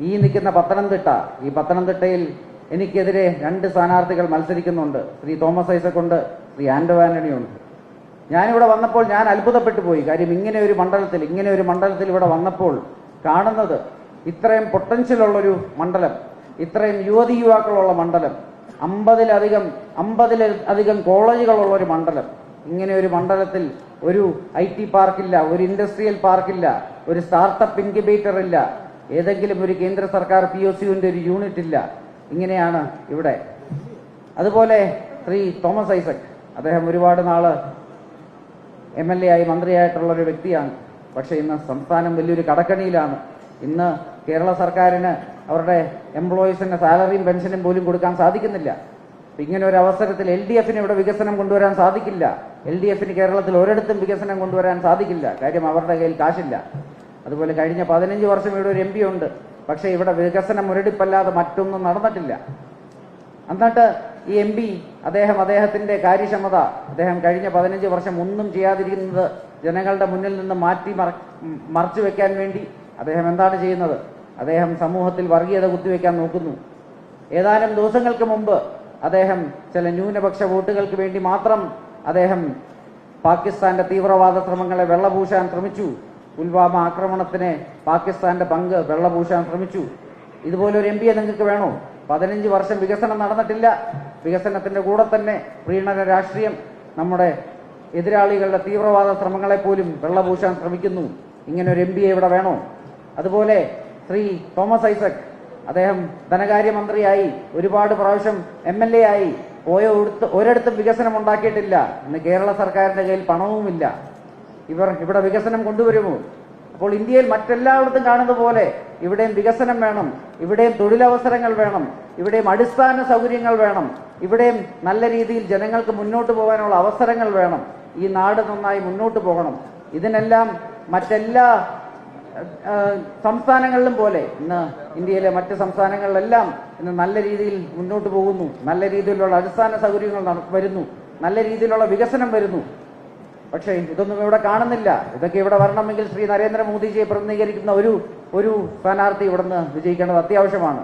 ഈ നിൽക്കുന്ന പത്തനംതിട്ട ഈ പത്തനംതിട്ടയിൽ എനിക്കെതിരെ രണ്ട് സ്ഥാനാർത്ഥികൾ മത്സരിക്കുന്നുണ്ട്. ശ്രീ തോമസ് ഐസക് ഉണ്ട് ശ്രീ ആൻഡോ ആന്റണി ഉണ്ട്. ഞാനിവിടെ വന്നപ്പോൾ ഞാൻ അത്ഭുതപ്പെട്ടു പോയി. കാര്യം ഇങ്ങനെ ഒരു മണ്ഡലത്തിൽ ഇങ്ങനെ ഒരു മണ്ഡലത്തിൽ ഇവിടെ വന്നപ്പോൾ കാണുന്നത് ഇത്രയും പൊട്ടൻഷ്യലുള്ളൊരു മണ്ഡലം ഇത്രയും യുവതി യുവാക്കളുള്ള മണ്ഡലം അമ്പതിലധികം അമ്പതിലധികം കോളേജുകളുള്ള ഒരു മണ്ഡലം. ഇങ്ങനെ ഒരു മണ്ഡലത്തിൽ ഒരു ഐ ടി പാർക്കില്ല ഒരു ഇൻഡസ്ട്രിയൽ പാർക്കില്ല ഒരു സ്റ്റാർട്ടപ്പ് ഇൻക്യുബേറ്റർ ഇല്ല ഏതെങ്കിലും ഒരു കേന്ദ്ര സർക്കാർ പി ഒ സിയുടെ ഒരു യൂണിറ്റ് ഇല്ല. ഇങ്ങനെയാണ് ഇവിടെ. അതുപോലെ ശ്രീ തോമസ് ഐസക് അദ്ദേഹം ഒരുപാട് നാൾ എം എൽ എ ആയി മന്ത്രിയായിട്ടുള്ള ഒരു വ്യക്തിയാണ്. പക്ഷേ ഇന്ന് സംസ്ഥാനം വലിയൊരു കടക്കണിയിലാണ്. ഇന്ന് കേരള സർക്കാരിന് അവരുടെ എംപ്ലോയീസിന് സാലറിയും പെൻഷനും പോലും കൊടുക്കാൻ സാധിക്കുന്നില്ല. ഇങ്ങനെ ഒരു അവസരത്തിൽ എൽ ഡി എഫിന് ഇവിടെ വികസനം കൊണ്ടുവരാൻ സാധിക്കില്ല. എൽ ഡി എഫിന് കേരളത്തിൽ ഒരിടത്തും വികസനം കൊണ്ടുവരാൻ സാധിക്കില്ല. കാര്യം അവരുടെ കയ്യിൽ കാശില്ല. അതുപോലെ കഴിഞ്ഞ പതിനഞ്ച് വർഷം ഇവിടെ ഒരു എം പി ഉണ്ട്. പക്ഷേ ഇവിടെ വികസനം മുരടിപ്പല്ലാതെ മറ്റൊന്നും നടന്നിട്ടില്ല. എന്നിട്ട് ഈ എം പി അദ്ദേഹം അദ്ദേഹത്തിന്റെ കാര്യക്ഷമത അദ്ദേഹം കഴിഞ്ഞ പതിനഞ്ച് വർഷം ഒന്നും ചെയ്യാതിരിക്കുന്നത് ജനങ്ങളുടെ മുന്നിൽ നിന്ന് മാറ്റി മറ- മറച്ചു വെക്കാൻ വേണ്ടി അദ്ദേഹം എന്താണ് ചെയ്യുന്നത്? അദ്ദേഹം സമൂഹത്തിൽ വർഗീയത കുത്തിവെക്കാൻ നോക്കുന്നു. ഏതാനും ദിവസങ്ങൾക്ക് മുമ്പ് അദ്ദേഹം ചില ന്യൂനപക്ഷ വോട്ടുകൾക്ക് വേണ്ടി മാത്രം അദ്ദേഹം പാകിസ്ഥാന്റെ തീവ്രവാദ ശ്രമങ്ങളെ വെള്ളപൂശാൻ ശ്രമിച്ചു. പുൽവാമ ആക്രമണത്തിന് പാകിസ്ഥാന്റെ പങ്ക് വെള്ളപൂശാൻ ശ്രമിച്ചു. ഇതുപോലെ ഒരു എം പിയെ നിങ്ങൾക്ക് വേണോ? പതിനഞ്ച് വർഷം വികസനം നടന്നിട്ടില്ല. വികസനത്തിന്റെ കൂടെ തന്നെ പ്രീണന രാഷ്ട്രീയം നമ്മുടെ എതിരാളികളുടെ തീവ്രവാദ ശ്രമങ്ങളെ പോലും വെള്ളപൂശാൻ ശ്രമിക്കുന്നു. ഇങ്ങനെ ഒരു എം പിയെ ഇവിടെ വേണോ? അതുപോലെ ശ്രീ തോമസ് ഐസക് അദ്ദേഹം ധനകാര്യമന്ത്രിയായി ഒരുപാട് പ്രാവശ്യം എം എൽ എ ആയി. ഒരിടത്തും വികസനം ഉണ്ടാക്കിയിട്ടില്ല. ഇന്ന് കേരള സർക്കാരിന്റെ കയ്യിൽ പണവുമില്ല. ഇവർ ഇവിടെ വികസനം കൊണ്ടുവരുമോ? അപ്പോൾ ഇന്ത്യയിൽ മറ്റെല്ലായിടത്തും കാണുന്ന പോലെ ഇവിടെയും വികസനം വേണം ഇവിടെയും തൊഴിലവസരങ്ങൾ വേണം ഇവിടെയും അടിസ്ഥാന സൗകര്യങ്ങൾ വേണം ഇവിടെയും നല്ല രീതിയിൽ ജനങ്ങൾക്ക് മുന്നോട്ട് പോകാനുള്ള അവസരങ്ങൾ വേണം. ഈ നാട് നന്നായി മുന്നോട്ട് പോകണം. ഇതിനെല്ലാം മറ്റെല്ലാ സംസ്ഥാനങ്ങളിലും പോലെ ഇന്ന് ഇന്ത്യയിലെ മറ്റ് സംസ്ഥാനങ്ങളിലെല്ലാം ഇന്ന് നല്ല രീതിയിൽ മുന്നോട്ട് പോകുന്നു. നല്ല രീതിയിലുള്ള അടിസ്ഥാന സൗകര്യങ്ങൾ വരുന്നു. നല്ല രീതിയിലുള്ള വികസനം വരുന്നു. പക്ഷേ ഇതൊന്നും ഇവിടെ കാണുന്നില്ല. ഇതൊക്കെ ഇവിടെ വരണമെങ്കിൽ ശ്രീ നരേന്ദ്രമോദിജിയെ പ്രതിനിധീകരിക്കുന്ന ഒരു ഒരു സ്ഥാനാർത്ഥി ഇവിടുന്ന് വിജയിക്കേണ്ടത് അത്യാവശ്യമാണ്.